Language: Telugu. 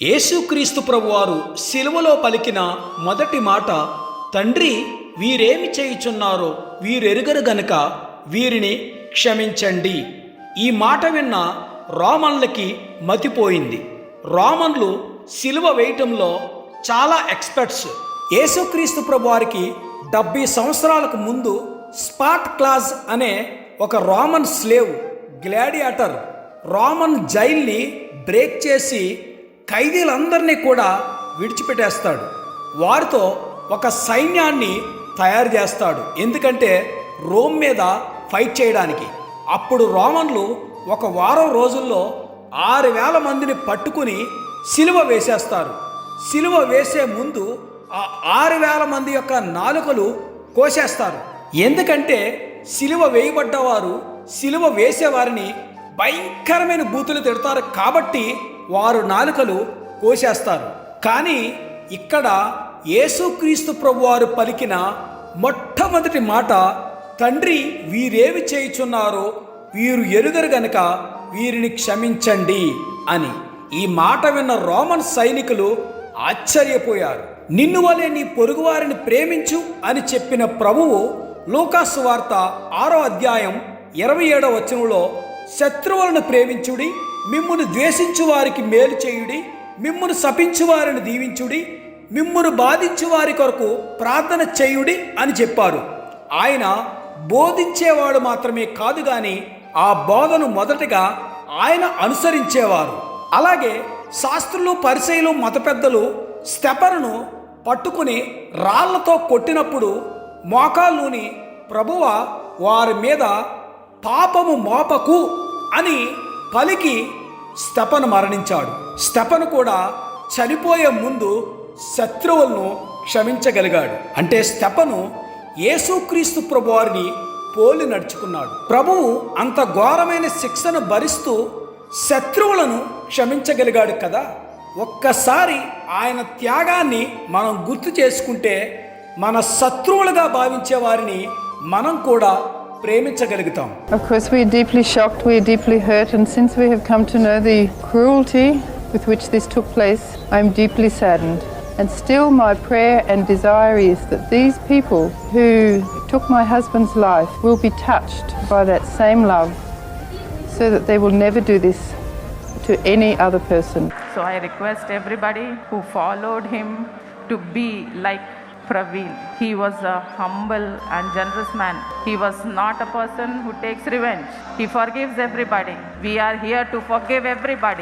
యేసుక్రీస్తు ప్రభువారు శిలువలో పలికిన మొదటి మాట తండ్రి వీరేమి చేయుచున్నారో వీరెరుగరు గనుక వీరిని క్షమించండి. ఈ మాట విన్న రోమన్లకి మతిపోయింది. రోమన్లు శిలువ వేయటంలో చాలా ఎక్స్పర్ట్స్. యేసుక్రీస్తు ప్రభువారికి డెబ్బై సంవత్సరాలకు ముందు స్పాట్ క్లాజ్ అనే ఒక రోమన్ స్లేవ్ గ్లాడియేటర్ రోమన్ జైల్ని బ్రేక్ చేసి ఖైదీలందరినీ కూడా విడిచిపెట్టేస్తాడు. వారితో ఒక సైన్యాన్ని తయారు చేస్తాడు. ఎందుకంటే రోమ్ మీద ఫైట్ చేయడానికి. అప్పుడు రోమన్లు ఒక వారం రోజుల్లో ఆరు వేల మందిని పట్టుకుని సిలువ వేసేస్తారు. సిలువ వేసే ముందు ఆ ఆరు వేల మంది యొక్క నాలుకలు కోసేస్తారు. ఎందుకంటే సిలువ వేయబడ్డవారు సిలువ వేసేవారిని భయంకరమైన బూతులు తిడతారు. కాబట్టి వారు నాలుకలు కోసేస్తారు. కానీ ఇక్కడ యేసుక్రీస్తు ప్రభువారు పలికిన మొట్టమొదటి మాట తండ్రి వీరేమి చేయుచున్నారో వీరు ఎరుగరు గనుక వీరిని క్షమించండి అని. ఈ మాట విన్న రోమన్ సైనికులు ఆశ్చర్యపోయారు. నిన్ను వలె నీ పొరుగువారిని ప్రేమించు అని చెప్పిన ప్రభువు లూకాసు వార్త ఆరో అధ్యాయం ఇరవై ఏడవ వచనంలో శత్రువులను ప్రేమించుడి మిమ్మును ద్వేషించు వారికి మేలు చేయుడి మిమ్మును శపించు వారిని దీవించుడి మిమ్మును బాధించు వారి కొరకు ప్రార్థన చేయుడి అని చెప్పారు. ఆయన బోధించేవాడు మాత్రమే కాదు గాని ఆ బోధను మొదటగా ఆయన అనుసరించేవారు. అలాగే శాస్త్రులు పరిచయలు మత పెద్దలు స్టెపర్ను పట్టుకుని రాళ్ళతో కొట్టినప్పుడు మోకాళ్ళుని ప్రభువ వారి మీద పాపము మోపకు అని పలికి స్తపను మరణించాడు. స్తపను కూడా చనిపోయే ముందు శత్రువులను క్షమించగలిగాడు. అంటే స్తపను యేసుక్రీస్తు ప్రభువారిని పోలి నడుచుకున్నాడు. ప్రభువు అంత ఘోరమైన శిక్షను భరిస్తూ శత్రువులను క్షమించగలిగాడు కదా? ఒక్కసారి ఆయన త్యాగాన్ని మనం గుర్తు చేసుకుంటే మన శత్రువులుగా భావించే వారిని మనం కూడా ప్రేమించగలుగుతాం Of course, we are deeply shocked, we are deeply hurt, and since we have come to know the cruelty with which this took place, I am deeply saddened. And still, my prayer and desire is that these people who took my husband's life will be touched by that same love so that they will never do this to any other person. So I request everybody who followed him to be like Praveen. He was a humble and generous man. He was not a person who takes revenge. He forgives everybody. We are here to forgive everybody.